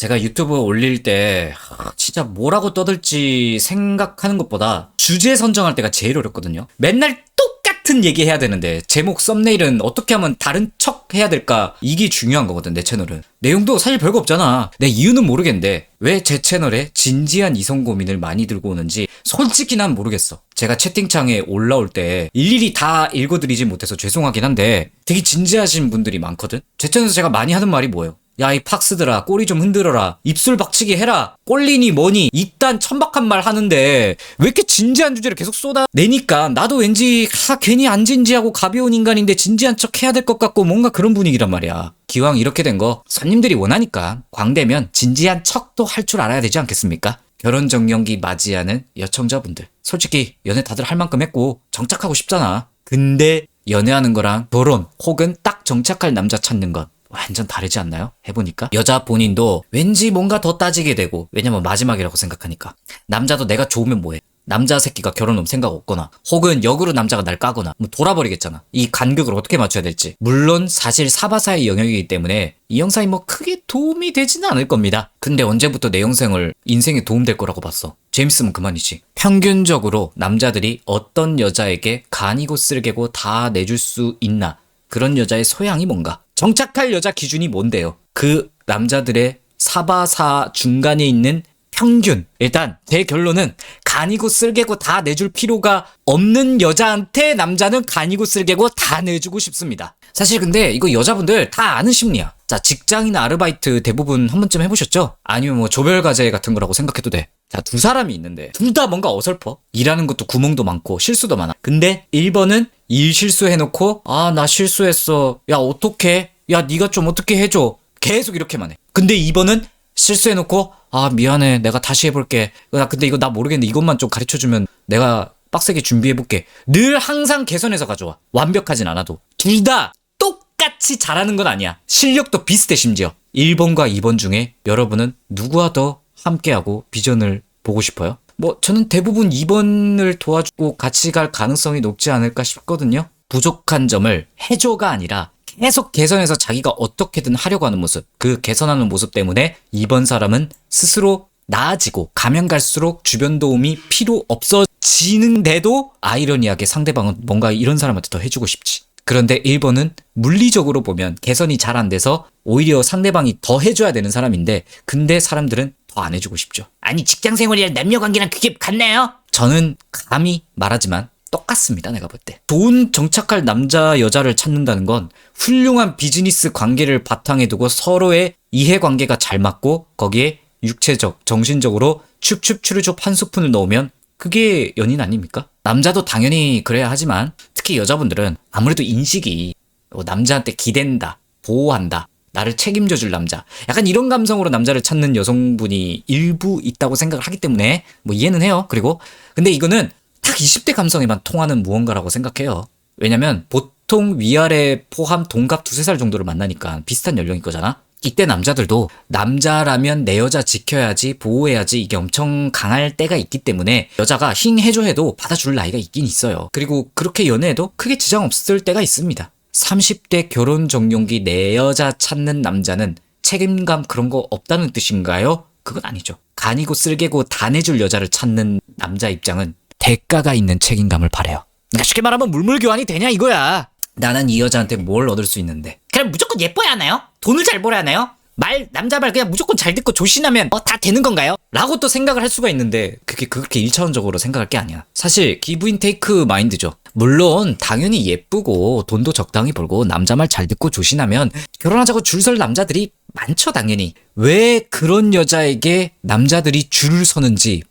제가 유튜브 올릴 때 하, 진짜 뭐라고 떠들지 생각하는 것보다 주제 선정할 때가 제일 어렵거든요. 맨날 똑같은 얘기 해야 되는데 제목 썸네일은 어떻게 하면 다른 척 해야 될까 이게 중요한 거거든 내 채널은. 내용도 사실 별거 없잖아. 내 이유는 모르겠는데 왜 제 채널에 진지한 이성 고민을 많이 들고 오는지 솔직히 난 모르겠어. 제가 채팅창에 올라올 때 일일이 다 읽어드리지 못해서 죄송하긴 한데 되게 진지하신 분들이 많거든. 제 채널에서 제가 많이 하는 말이 뭐예요? 야, 이 팍스들아, 꼬리 좀 흔들어라. 입술 박치기 해라. 꼴리니 뭐니. 이딴 천박한 말 하는데, 왜 이렇게 진지한 주제를 계속 쏟아내니까, 나도 왠지, 하, 괜히 안 진지하고 가벼운 인간인데 진지한 척 해야 될 것 같고, 뭔가 그런 분위기란 말이야. 기왕 이렇게 된 거, 손님들이 원하니까, 광대면 진지한 척도 할 줄 알아야 되지 않겠습니까? 결혼 정년기 맞이하는 여청자분들. 솔직히, 연애 다들 할 만큼 했고, 정착하고 싶잖아. 근데, 연애하는 거랑 결혼, 혹은 딱 정착할 남자 찾는 건, 완전 다르지 않나요? 해보니까? 여자 본인도 왠지 뭔가 더 따지게 되고 왜냐면 마지막이라고 생각하니까. 남자도 내가 좋으면 뭐해? 남자 새끼가 결혼 음 생각 없거나 혹은 역으로 남자가 날 까거나 뭐 돌아버리겠잖아. 이 간극을 어떻게 맞춰야 될지. 물론 사실 사바사의 영역이기 때문에 이 영상이 뭐 크게 도움이 되지는 않을 겁니다. 근데 언제부터 내 영상을 인생에 도움될 거라고 봤어? 재밌으면 그만이지. 평균적으로 남자들이 어떤 여자에게 간이고 쓸개고 다 내줄 수 있나? 그런 여자의 소양이 뭔가 정착할 여자 기준이 뭔데요? 그 남자들의 사바사 중간에 있는 평균. 일단 제 결론은 간이고 쓸개고 다 내줄 필요가 없는 여자한테 남자는 간이고 쓸개고 다 내주고 싶습니다. 사실 근데 이거 여자분들 다 아는 심리야. 자, 직장이나 아르바이트 대부분 한 번쯤 해보셨죠? 아니면 뭐 조별 과제 같은 거라고 생각해도 돼. 자, 두 사람이 있는데 둘 다 뭔가 어설퍼. 일하는 것도 구멍도 많고 실수도 많아. 근데 1번은 일 실수해놓고 아, 나 실수했어. 야, 어떡해? 야, 네가 좀 어떻게 해줘. 계속 이렇게만 해. 근데 2번은 실수해놓고 아, 미안해. 내가 다시 해볼게. 나 근데 이거 나 모르겠는데 이것만 좀 가르쳐주면 내가 빡세게 준비해볼게. 늘 항상 개선해서 가져와. 완벽하진 않아도. 둘 다 똑같이 잘하는 건 아니야. 실력도 비슷해 심지어. 1번과 2번 중에 여러분은 누구와 더 함께하고 비전을 보고 싶어요? 뭐 저는 대부분 2번을 도와주고 같이 갈 가능성이 높지 않을까 싶거든요. 부족한 점을 해줘가 아니라 계속 개선해서 자기가 어떻게든 하려고 하는 모습, 그 개선하는 모습 때문에 2번 사람은 스스로 나아지고 가면 갈수록 주변 도움이 필요 없어지는데도 아이러니하게 상대방은 뭔가 이런 사람한테 더 해주고 싶지. 그런데 1번은 물리적으로 보면 개선이 잘 안 돼서 오히려 상대방이 더 해줘야 되는 사람인데 근데 사람들은 더 안 해주고 싶죠. 아니 직장 생활이랑 남녀 관계랑 그게 같나요? 저는 감히 말하지만 똑같습니다. 내가 볼 때. 좋은 정착할 남자 여자를 찾는다는 건 훌륭한 비즈니스 관계를 바탕에 두고 서로의 이해 관계가 잘 맞고 거기에 육체적, 정신적으로 춥춥추르죽 한 스푼을 넣으면 그게 연인 아닙니까? 남자도 당연히 그래야 하지만 특히 여자분들은 아무래도 인식이 어, 남자한테 기댄다, 보호한다, 나를 책임져 줄 남자. 약간 이런 감성으로 남자를 찾는 여성분이 일부 있다고 생각을 하기 때문에 뭐 이해는 해요. 그리고 근데 이거는 딱 20대 감성에만 통하는 무언가라고 생각해요. 왜냐면 보통 위아래 포함 동갑 두세 살 정도를 만나니까 비슷한 연령일 거잖아. 이때 남자들도 남자라면 내 여자 지켜야지 보호해야지 이게 엄청 강할 때가 있기 때문에 여자가 힝 해줘 해도 받아줄 나이가 있긴 있어요. 그리고 그렇게 연애해도 크게 지장 없을 때가 있습니다. 30대 결혼 정년기 내 여자 찾는 남자는 책임감 그런 거 없다는 뜻인가요? 그건 아니죠. 간이고 쓸개고 다 내줄 여자를 찾는 남자 입장은 대가가 있는 책임감을 바래요. 그러니까 쉽게 말하면 물물교환이 되냐 이거야. 나는 이 여자한테 뭘 얻을 수 있는데. 그럼 무조건 예뻐야 하나요? 돈을 잘 벌어야 하나요? 말 남자 말 그냥 무조건 잘 듣고 조신하면 어, 다 되는 건가요? 라고 또 생각을 할 수가 있는데 그게 그렇게 일차원적으로 생각할 게 아니야. 사실 기브인 테이크 마인드죠. 물론 당연히 예쁘고 돈도 적당히 벌고 남자 말 잘 듣고 조신하면 결혼하자고 줄 설 남자들이 많죠 당연히. 왜 그런 여자에게 남자들이 줄을 서는지 그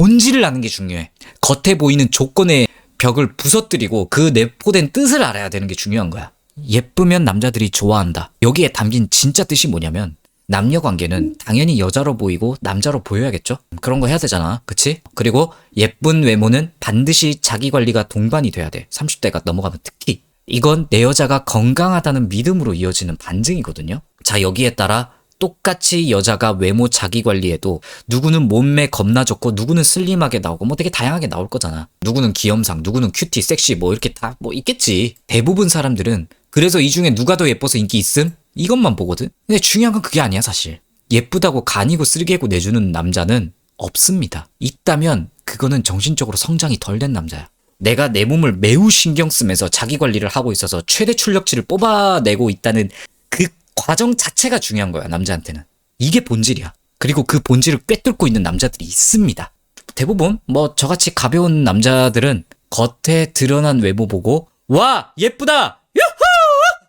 본질을 아는 게 중요해. 겉에 보이는 조건의 벽을 부서뜨리고 그 내포된 뜻을 알아야 되는 게 중요한 거야. 예쁘면 남자들이 좋아한다. 여기에 담긴 진짜 뜻이 뭐냐면 남녀 관계는 당연히 여자로 보이고 남자로 보여야겠죠? 그런 거 해야 되잖아. 그치? 그리고 예쁜 외모는 반드시 자기 관리가 동반이 돼야 돼. 30대가 넘어가면 특히. 이건 내 여자가 건강하다는 믿음으로 이어지는 반증이거든요. 자, 여기에 따라 똑같이 여자가 외모 자기 관리에도 누구는 몸매 겁나 좋고 누구는 슬림하게 나오고 뭐 되게 다양하게 나올 거잖아. 누구는 귀염상, 누구는 큐티, 섹시 뭐 이렇게 다 뭐 있겠지. 대부분 사람들은 그래서 이 중에 누가 더 예뻐서 인기 있음? 이것만 보거든. 근데 중요한 건 그게 아니야 사실. 예쁘다고 간이고 쓸개고 내주는 남자는 없습니다. 있다면 그거는 정신적으로 성장이 덜 된 남자야. 내가 내 몸을 매우 신경 쓰면서 자기 관리를 하고 있어서 최대 출력치를 뽑아내고 있다는 그 과정 자체가 중요한 거야, 남자한테는. 이게 본질이야. 그리고 그 본질을 꿰뚫고 있는 남자들이 있습니다. 대부분 뭐 저같이 가벼운 남자들은 겉에 드러난 외모 보고 와 예쁘다 유후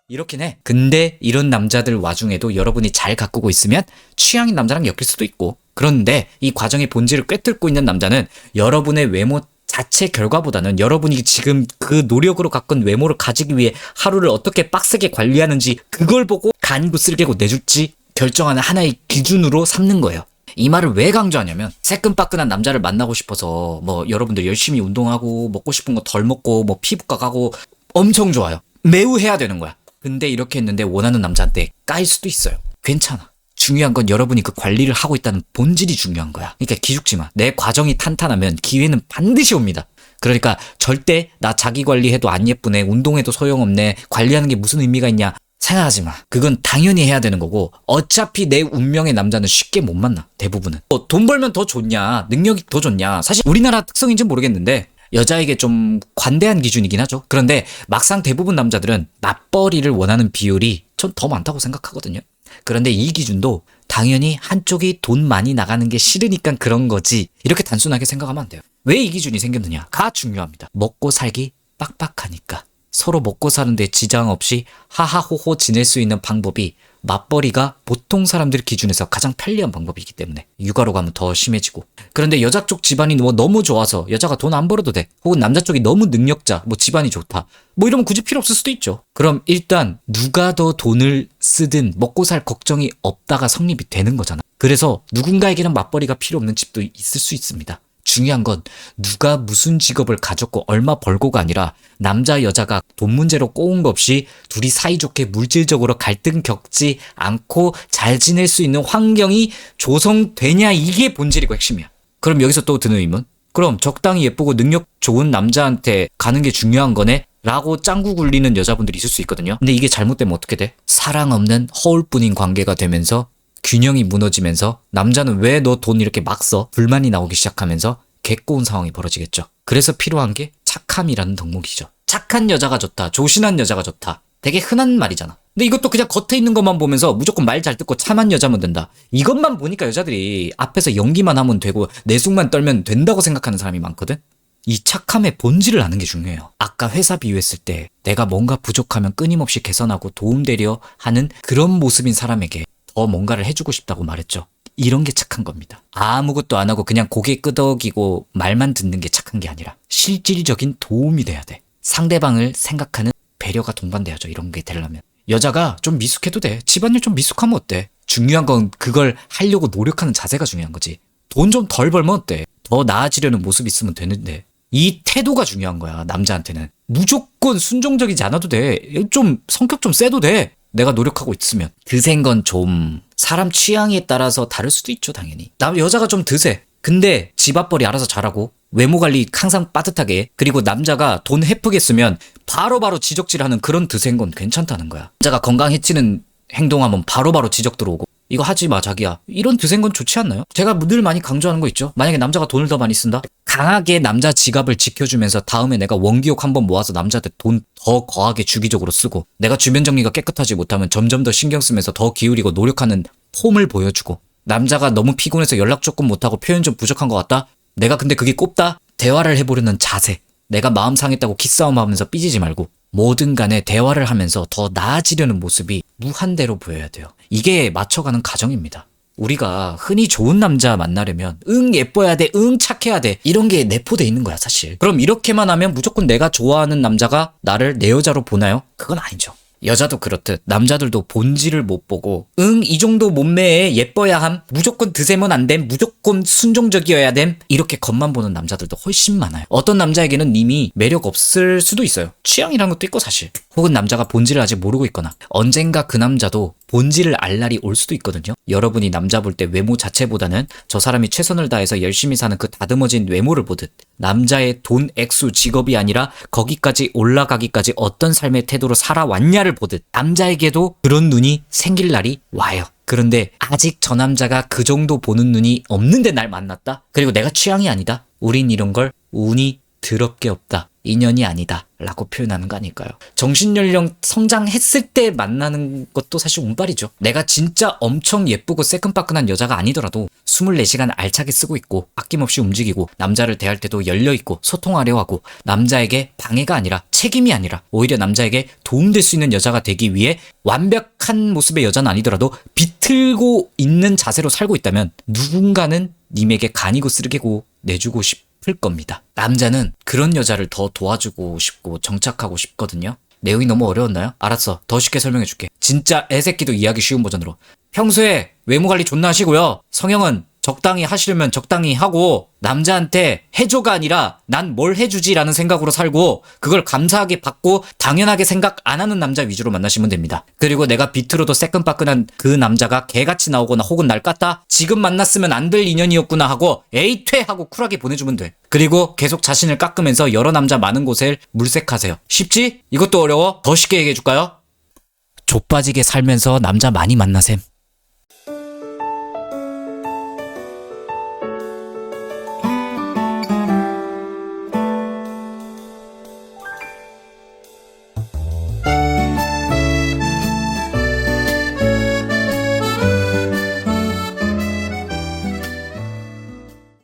이렇긴 해. 근데 이런 남자들 와중에도 여러분이 잘 가꾸고 있으면 취향인 남자랑 엮일 수도 있고 그런데 이 과정의 본질을 꿰뚫고 있는 남자는 여러분의 외모 자체 결과보다는 여러분이 지금 그 노력으로 가꾼 외모를 가지기 위해 하루를 어떻게 빡세게 관리하는지 그걸 보고 간이고 쓸개고 내줄지 결정하는 하나의 기준으로 삼는 거예요. 이 말을 왜 강조하냐면 새끈빠끈한 남자를 만나고 싶어서 뭐 여러분들 열심히 운동하고 먹고 싶은 거 덜 먹고 뭐 피부과 가고 엄청 좋아요. 매우 해야 되는 거야. 근데 이렇게 했는데 원하는 남자한테 까일 수도 있어요. 괜찮아. 중요한 건 여러분이 그 관리를 하고 있다는 본질이 중요한 거야. 그러니까 기죽지 마. 내 과정이 탄탄하면 기회는 반드시 옵니다. 그러니까 절대 나 자기 관리해도 안 예쁘네, 운동해도 소용없네, 관리하는 게 무슨 의미가 있냐. 생각하지 마. 그건 당연히 해야 되는 거고 어차피 내 운명의 남자는 쉽게 못 만나. 대부분은. 뭐돈 벌면 더 좋냐, 능력이 더 좋냐. 사실 우리나라 특성인지는 모르겠는데 여자에게 좀 관대한 기준이긴 하죠. 그런데 막상 대부분 남자들은 맞벌이를 원하는 비율이 전 더 많다고 생각하거든요. 그런데 이 기준도 당연히 한쪽이 돈 많이 나가는 게 싫으니까 그런 거지. 이렇게 단순하게 생각하면 안 돼요. 왜 이 기준이 생겼느냐가 중요합니다. 먹고 살기 빡빡하니까. 서로 먹고 사는데 지장 없이 하하호호 지낼 수 있는 방법이 맞벌이가 보통 사람들 기준에서 가장 편리한 방법이기 때문에 육아로 가면 더 심해지고. 그런데 여자 쪽 집안이 뭐 너무 좋아서 여자가 돈 안 벌어도 돼. 혹은 남자 쪽이 너무 능력자 뭐 집안이 좋다. 뭐 이러면 굳이 필요 없을 수도 있죠. 그럼 일단 누가 더 돈을 쓰든 먹고 살 걱정이 없다가 성립이 되는 거잖아. 그래서 누군가에게는 맞벌이가 필요 없는 집도 있을 수 있습니다 중요한 건 누가 무슨 직업을 가졌고 얼마 벌고가 아니라 남자 여자가 돈 문제로 꼬운 거 없이 둘이 사이좋게 물질적으로 갈등 겪지 않고 잘 지낼 수 있는 환경이 조성되냐 이게 본질이고 핵심이야. 그럼 여기서 또 드는 의문? 그럼 적당히 예쁘고 능력 좋은 남자한테 가는 게 중요한 거네? 라고 짱구 굴리는 여자분들이 있을 수 있거든요. 근데 이게 잘못되면 어떻게 돼? 사랑 없는 허울뿐인 관계가 되면서 균형이 무너지면서 남자는 왜 너 돈 이렇게 막 써? 불만이 나오기 시작하면서 개꼬운 상황이 벌어지겠죠. 그래서 필요한 게 착함이라는 덕목이죠. 착한 여자가 좋다. 조신한 여자가 좋다. 되게 흔한 말이잖아. 근데 이것도 그냥 겉에 있는 것만 보면서 무조건 말 잘 듣고 참한 여자면 된다. 이것만 보니까 여자들이 앞에서 연기만 하면 되고 내숭만 떨면 된다고 생각하는 사람이 많거든? 이 착함의 본질을 아는 게 중요해요. 아까 회사 비유했을 때 내가 뭔가 부족하면 끊임없이 개선하고 도움되려 하는 그런 모습인 사람에게 더 뭔가를 해주고 싶다고 말했죠. 이런 게 착한 겁니다. 아무것도 안 하고 그냥 고개 끄덕이고 말만 듣는 게 착한 게 아니라 실질적인 도움이 돼야 돼. 상대방을 생각하는 배려가 동반돼야죠. 이런 게 되려면. 여자가 좀 미숙해도 돼. 집안일 좀 미숙하면 어때? 중요한 건 그걸 하려고 노력하는 자세가 중요한 거지. 돈 좀 덜 벌면 어때? 더 나아지려는 모습이 있으면 되는데. 이 태도가 중요한 거야, 남자한테는. 무조건 순종적이지 않아도 돼. 좀 성격 좀 세도 돼. 내가 노력하고 있으면. 드센 건 좀 사람 취향에 따라서 다를 수도 있죠, 당연히. 남 여자가 좀 드세. 근데 집 앞벌이 알아서 잘하고 외모 관리 항상 빠듯하게 그리고 남자가 돈 헤프게 쓰면 바로바로 지적질하는 그런 드센 건 괜찮다는 거야. 남자가 건강해지는 행동하면 바로 바로 지적 들어오고 이거 하지 마 자기야 이런 드센 건 좋지 않나요? 제가 늘 많이 강조하는 거 있죠. 만약에 남자가 돈을 더 많이 쓴다? 강하게 남자 지갑을 지켜주면서 다음에 내가 원기옥 한번 모아서 남자한테 돈 더 거하게 주기적으로 쓰고 내가 주변 정리가 깨끗하지 못하면 점점 더 신경 쓰면서 더 기울이고 노력하는 폼을 보여주고 남자가 너무 피곤해서 연락 조금 못하고 표현 좀 부족한 것 같다? 내가 근데 그게 꼽다? 대화를 해보려는 자세. 내가 마음 상했다고 기싸움 하면서 삐지지 말고 뭐든 간에 대화를 하면서 더 나아지려는 모습이 무한대로 보여야 돼요. 이게 맞춰가는 과정입니다. 우리가 흔히 좋은 남자 만나려면 응 예뻐야 돼, 응 착해야 돼 이런 게 내포돼 있는 거야 사실. 그럼 이렇게만 하면 무조건 내가 좋아하는 남자가 나를 내 여자로 보나요? 그건 아니죠. 여자도 그렇듯 남자들도 본질을 못 보고 응 이 정도 몸매에 예뻐야 함 무조건 드세면 안 됨 무조건 순종적이어야 됨 이렇게 겉만 보는 남자들도 훨씬 많아요. 어떤 남자에게는 이미 매력 없을 수도 있어요. 취향이란 것도 있고 사실. 혹은 남자가 본질을 아직 모르고 있거나 언젠가 그 남자도 본질을 알 날이 올 수도 있거든요. 여러분이 남자 볼 때 외모 자체보다는 저 사람이 최선을 다해서 열심히 사는 그 다듬어진 외모를 보듯 남자의 돈, 액수, 직업이 아니라 거기까지 올라가기까지 어떤 삶의 태도로 살아왔냐를 보듯 남자에게도 그런 눈이 생길 날이 와요. 그런데 아직 저 남자가 그 정도 보는 눈이 없는데 날 만났다? 그리고 내가 취향이 아니다? 우린 이런 걸 운이 더럽게 없다. 인연이 아니다. 라고 표현하는 거 아닐까요? 정신연령 성장했을 때 만나는 것도 사실 운빨이죠. 내가 진짜 엄청 예쁘고 새끈빠끈한 여자가 아니더라도 24시간 알차게 쓰고 있고 아낌없이 움직이고 남자를 대할 때도 열려있고 소통하려 하고 남자에게 방해가 아니라 책임이 아니라 오히려 남자에게 도움될 수 있는 여자가 되기 위해 완벽한 모습의 여자는 아니더라도 비틀고 있는 자세로 살고 있다면 누군가는 님에게 간이고 쓰르게고 내주고 싶 을 겁니다. 남자는 그런 여자를 더 도와주고 싶고 정착하고 싶거든요. 내용이 너무 어려웠나요? 알았어. 더 쉽게 설명해 줄게. 진짜 애새끼도 이해하기 쉬운 버전으로. 평소에 외모 관리 존나 하시고요. 성형은 적당히 하시려면 적당히 하고 남자한테 해줘가 아니라 난 뭘 해주지라는 생각으로 살고 그걸 감사하게 받고 당연하게 생각 안 하는 남자 위주로 만나시면 됩니다. 그리고 내가 비트로도 새끈빠끈한 그 남자가 개같이 나오거나 혹은 날 깠다? 지금 만났으면 안 될 인연이었구나 하고 에이 퇴 하고 쿨하게 보내주면 돼. 그리고 계속 자신을 깎으면서 여러 남자 많은 곳을 물색하세요. 쉽지? 이것도 어려워? 더 쉽게 얘기해 줄까요? 좆빠지게 살면서 남자 많이 만나셈.